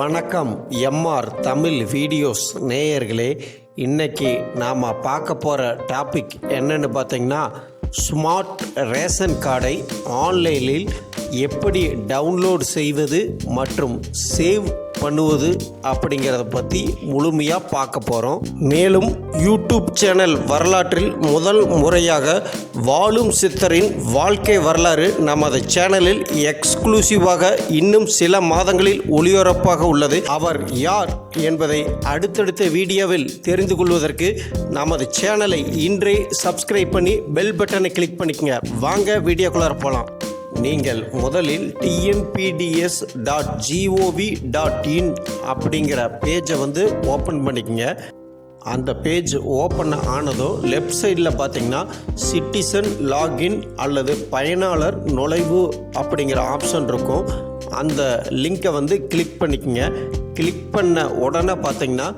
வணக்கம் MR Tamil videos. நேயர்களே இன்னைக்கு நாம் பார்க்க போகிற டாபிக் என்னன்னு பார்த்தீங்கன்னா ஸ்மார்ட் ரேஷன் கார்டை ஆன்லைனில் எப்படி டவுன்லோட் செய்வது மற்றும் சேவ் பண்ணுவது அப்படிங்கிறத பற்றி முழுமையாக பார்க்க போகிறோம் மேலும் யூடியூப் சேனல் வரலாற்றில் முதல் முறையாக வாழும் சித்தரின் வாழ்க்கை வரலாறு நமது சேனலில் எக்ஸ்க்ளூசிவாக இன்னும் சில மாதங்களில் ஒளிபரப்பாக உள்ளது. அவர் யார் என்பதை அடுத்தடுத்த வீடியோவில் தெரிந்து கொள்வதற்கு நமது சேனலை இன்றே சப்ஸ்கிரைப் பண்ணி பெல் பட்டனை கிளிக் பண்ணிக்கங்க. வாங்க வீடியோக்குள்ளார போகலாம் நீங்கள் முதலில் TNPDS dot gov dot in அப்படிங்கிற பேஜை வந்து ஓப்பன் பண்ணிக்கங்க. அந்த பேஜ் ஓப்பன் ஆனதோ லெஃப்ட் சைடில் பார்த்தீங்கன்னா சிட்டிசன் லாகின் அல்லது பயனாளர் நுழைவு அப்படிங்கிற ஆப்ஷன் இருக்கும். அந்த லிங்கை வந்து கிளிக் பண்ணிக்கங்க. கிளிக் பண்ண உடனே பார்த்தீங்கன்னா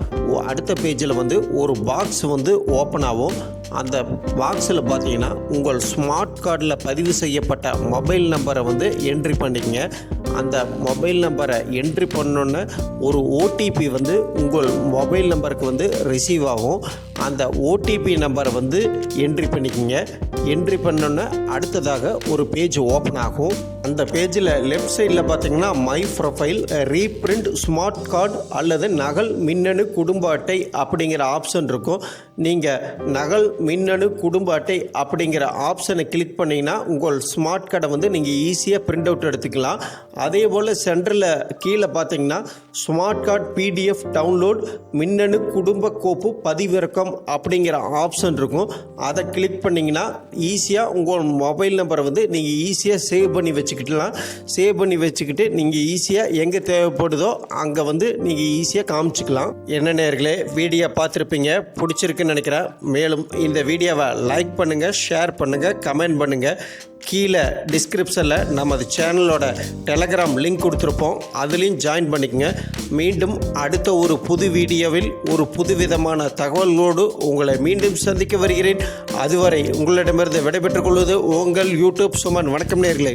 அடுத்த பேஜில் வந்து ஒரு பாக்ஸ் வந்து ஓப்பன் ஆகும். அந்த பாக்ஸில் பார்த்தீங்கன்னா உங்கள் ஸ்மார்ட் கார்டில் பதிவு செய்யப்பட்ட மொபைல் நம்பரை வந்து என்ட்ரி பண்ணிக்கங்க. அந்த மொபைல் நம்பரை என்ட்ரி பண்ணோன்னே ஒரு ஓடிபி வந்து உங்கள் மொபைல் நம்பருக்கு வந்து ரிசீவ் ஆகும். அந்த ஓடிபி நம்பரை வந்து என்ட்ரி பண்ணிக்கோங்க. என்ட்ரி பண்ணோன்னே அடுத்ததாக ஒரு பேஜ் ஓப்பன் ஆகும். அந்த பேஜில் லெஃப்ட் சைடில் பார்த்தீங்கன்னா my profile reprint smart card அல்லது நகல் மின்னணு குடும்ப அட்டை அப்படிங்கிற ஆப்ஷன் இருக்கும். நீங்கள் நகல் மின்னணு குடும்ப அட்டை அப்படிங்கிற ஆப்ஷனை கிளிக் பண்ணிங்கன்னா உங்கள் ஸ்மார்ட் கார்டை வந்து நீங்கள் ஈஸியாக பிரிண்ட் அவுட் எடுத்துக்கலாம். அதே போல் சென்டரில் கீழே பார்த்தீங்கன்னா ஸ்மார்ட் கார்டு பிடிஎஃப் டவுன்லோட் மின்னணு குடும்ப கோப்பு பதிவிறக்கம் அப்படிங்கிற ஆப்ஷன் இருக்கும். அதை கிளிக் பண்ணிங்கன்னா ஈஸியாக உங்கள் மொபைல் நம்பரை வந்து நீங்கள் ஈஸியாக சேவ் பண்ணி வச்சுக்கிட்டலாம். சேவ் பண்ணி வச்சுக்கிட்டு நீங்கள் ஈஸியாக எங்கே தேவைப்படுதோ அங்கே வந்து நீங்கள் ஈஸியாக காமிச்சிக்கலாம். என்ன நேர்களே வீடியோ பார்த்துருப்பீங்க. பிடிச்சிருக்குன்னு பிடிச்சிருக்குன்னு நினைக்கிறேன் மேலும் இந்த வீடியோவை லைக் பண்ணுங்கள் ஷேர் பண்ணுங்கள் கமெண்ட் பண்ணுங்கள் கீழே டிஸ்கிரிப்ஷனில் நமது சேனலோட டெலகிராம் லிங்க் கொடுத்துருப்போம். அதுலேயும் ஜாயின் பண்ணிக்கங்க. மீண்டும் அடுத்த ஒரு புது வீடியோவில் ஒரு புதுவிதமான தகவல்களோடு உங்களை மீண்டும் சந்திக்க வருகிறேன். அதுவரை உங்களிடமிருந்து விடைபெற்றுக் கொள்வது உங்கள் யூடியூப் சுமன். வணக்கம் நேர்களே.